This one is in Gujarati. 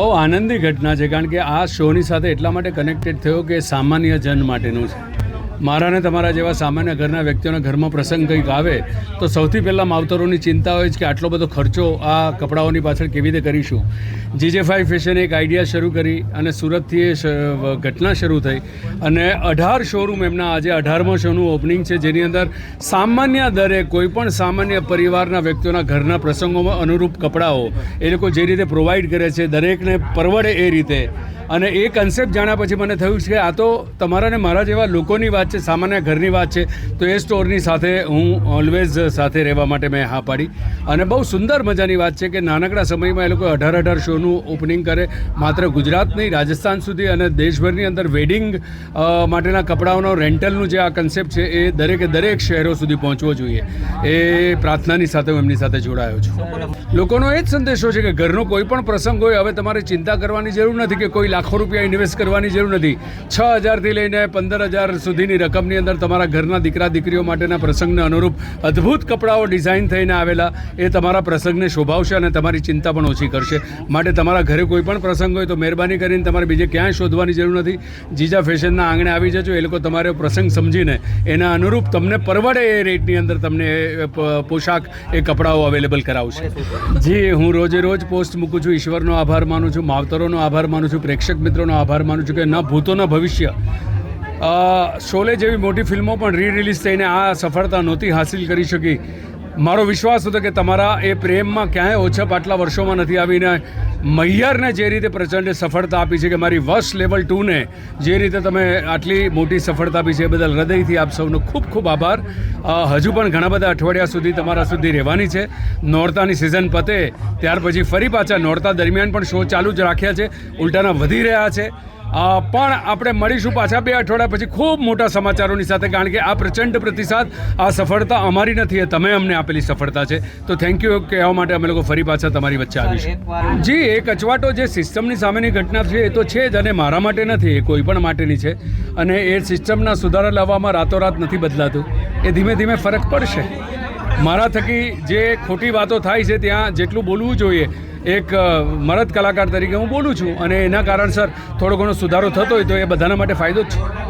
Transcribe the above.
બહુ આનંદી ઘટના છે, કારણ કે આ શોની સાથે એટલા માટે કનેક્ટેડ થયો કે સામાન્ય જન માટેનું છે. મારા ને તમારા જેવા સામાન્ય ઘરના વ્યક્તિઓના ઘરમાં પ્રસંગ કંઈક આવે, તો સૌથી પહેલાં માવતરોની ચિંતા હોય છે કે આટલો બધો ખર્ચો આ કપડાઓની પાછળ કેવી રીતે કરીશું. જીજે ફાઈ ફેશન એક આઈડિયા શરૂ કરી અને સુરતથી એ ઘટના શરૂ થઈ અને અઢાર શોરૂમ એમના આજે અઢારમો શોનું ઓપનિંગ છે, જેની અંદર સામાન્ય દરે કોઈપણ સામાન્ય પરિવારના વ્યક્તિઓના ઘરના પ્રસંગોમાં અનુરૂપ કપડાઓ એ લોકો જે રીતે પ્રોવાઈડ કરે છે, દરેકને પરવડે એ રીતે અને એ કન્સેપ્ટ જાણ્યા પછી મને થયું છે કે આ તો તમારા ને મારા જેવા લોકોની વાત છે, સામાન્ય ઘરની વાત છે, તો એ સ્ટોરની સાથે હું ઓલવેઝ સાથે રહેવા માટે મેં હા પાડી. અને બહુ સુંદર મજાની વાત છે કે નાનકડા સમયમાં એ લોકો અઢાર અઢાર શોનું ઓપનિંગ કરે, માત્ર ગુજરાત નહીં, રાજસ્થાન સુધી અને દેશભરની અંદર વેડિંગ માટેના કપડાઓનો રેન્ટલનું જે આ કન્સેપ્ટ છે, એ દરેકે દરેક શહેરો સુધી પહોંચવો જોઈએ. એ પ્રાર્થનાની સાથે હું એમની સાથે જોડાયો છું. લોકોનો એ જ સંદેશો છે કે ઘરનો કોઈ પણ પ્રસંગ હોય, હવે તમારે ચિંતા કરવાની જરૂર નથી કે કોઈ લાખો રૂપિયા ઇન્વેસ્ટ કરવાની જરૂર નથી. છ હજારથી લઈને પંદર હજાર સુધીની રકમની અંદર તમારા ઘરના દીકરા, દીકરીઓ માટેના પ્રસંગને અનુરૂપ અદ્ભુત કપડાઓ ડિઝાઇન થઈને આવેલા એ તમારા પ્રસંગને શોભાવશે અને તમારી ચિંતા પણ ઓછી કરશે. માટે તમારા ઘરે કોઈ પણ પ્રસંગ હોય તો મહેરબાની કરીને તમારે બીજે ક્યાંય શોધવાની જરૂર નથી. જીજા ફેશનના આંગણે આવી જજો, એ લોકો તમારો પ્રસંગ સમજીને એના અનુરૂપ તમને પરવડે એ રેટની અંદર તમને પોશાક, એ કપડાઓ અવેલેબલ કરાવશે. જી, હું રોજે રોજ પોસ્ટ મૂકું છું, ઈશ્વરનો આભાર માનું છું, માવતરોનો આભાર માનું છું, પ્રેક્ષક મિત્રોનો આભાર માનું છું કે ન ભૂતો ન ભવિષ્ય. શોલે જેવી મોટી ફિલ્મો પણ રી રિલીઝ થઈને આ સફળતા નહોતી હાસિલ કરી શકી. મારો વિશ્વાસ હતો કે તમારા એ પ્રેમમાં ક્યાંય ઓછપ આટલા વર્ષોમાં નથી આવીને મૈયરને જે રીતે પ્રચંડ સફળતા આપી છે કે મારી વશ લેવલ ટુને જે રીતે તમે આટલી મોટી સફળતા આપી છે એ બદલ હૃદયથી આપ સૌનો ખૂબ ખૂબ આભાર. હજુ પણ ઘણા બધા અઠવાડિયા સુધી તમારા સુધી રહેવાની છે. નોરતાની સિઝન પતે, ત્યાર પછી ફરી પાછા નોરતા દરમિયાન પણ શો ચાલુ જ રાખ્યા છે. ઉલટાના વધી રહ્યા છે. પણ આપણે મળીશું પાછા બે અઠવાડિયા પછી ખૂબ મોટા સમાચારોની સાથે કારણ કે આ પ્રચંડ પ્રતિસાદ આ સફળતા અમારી નથી એ તમે અમને આપેલી સફળતા છે. તો થેન્ક યુ કહેવા માટે અમે લોકો ફરી પાછા તમારી વચ્ચે આવીશું. જી એ કચવાટો જે સિસ્ટમની સામેની ઘટના છે એ તો છે જ અને મારા માટે નથી એ કોઈ પણ માટેની છે. અને એ સિસ્ટમના સુધારા લાવવામાં રાતોરાત નથી બદલાતું. એ ધીમે ધીમે ફરક પડશે. મારા થકી જે ખોટી વાતો થાય છે ત્યાં જેટલું બોલવું જોઈએ એક મરદ કલાકાર તરીકે હું બોલું છું અને એના કારણસર થોડો ઘણો સુધારો થતો હોય તો એ બધાના માટે ફાયદો જ છે.